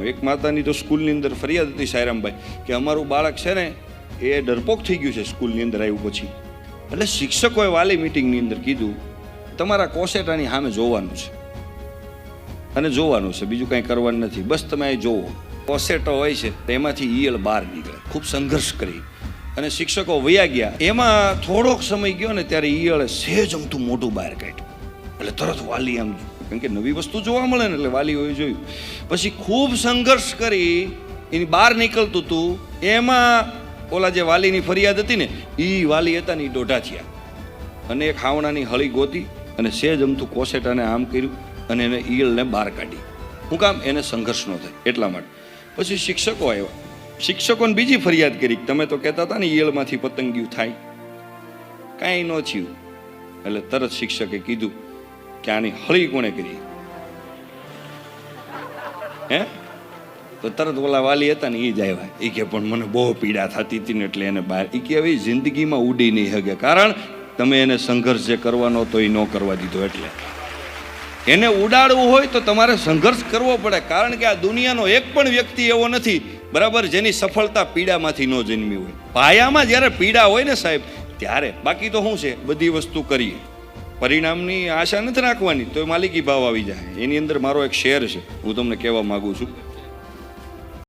કરવાનો એક માતાની તો સ્કૂલની અંદર ફરિયાદ હતી સાયરામભાઈ, કે અમારું બાળક છે ને, એ ડરપોક થઈ ગયું છે સ્કૂલની અંદર આવ્યું પછી. એટલે શિક્ષકોએ વાલી મિટિંગની અંદર કીધું, તમારા કોસેટાની સામે જોવાનું છે. અને જોવાનું છે, બીજું કાંઈ કરવાનું નથી. બસ તમે અહીં જોવો. કોસેટો હોય છે એમાંથી ઈયળ બહાર નીકળે. ખૂબ સંઘર્ષ કરી. અને શિક્ષકો વયા ગયા. એમાં થોડોક સમય ગયો ને, ત્યારે ઈયળે સહેજ અમથું મોટું બહાર કાઢ્યું. એટલે તરત વાલી આમ કારણ કે નવી વસ્તુ જોવા મળે ને, એટલે વાલીઓએ જોયું. પછી ખૂબ સંઘર્ષ કરી, એની બહાર નીકળતું હતું એમાં ઓલા જે વાલીની ફરિયાદ હતી ને એ વાલી હતા ને એ દોઢા થયા. અને એક ખાવણાની હળી ગોતી અને સેજ અમથું કોસેટાને આમ કર્યું અને એને ઈયળને બહાર કાઢી. હું કામ એને સંઘર્ષ ન થાય, એટલા માટે. પછી શિક્ષકો આવ્યા. શિક્ષકોને બીજી ફરિયાદ કરી તમે તો કહેતા હતા ને ઈયળમાંથી પતંગિયું થાય. કાંઈ ન થયું. એટલે તરત શિક્ષકે કીધું કે આની હળી કોણે કરી? હે? તો તરત ઓલા વાલી હતા ને એ જ આવ્યા. એ કે, પણ મને બહુ પીડા થતી હતી ને એટલે એને બહાર એ કે, હવે જિંદગીમાં ઉડી નહીં શકે કારણ તમે એને સંઘર્ષ જે કરવાનો તો એ ન કરવા દીધો એટલે. એને ઉડાડવું હોય તો તમારે સંઘર્ષ કરવો પડે. કારણ કે આ દુનિયાનો એક પણ વ્યક્તિ એવો નથી, બરાબર, જેની સફળતા પીડામાંથી ન જન્મી હોય. પાયામાં જ્યારે પીડા હોય ને સાહેબ, ત્યારે. બાકી તો શું છે? બધી વસ્તુ કરીએ. પરિણામની આશા નથી રાખવાની તો માલિકી ભાવ આવી જાય. એની અંદર મારો એક શેર છે. હું તમને કહેવા માગું છું.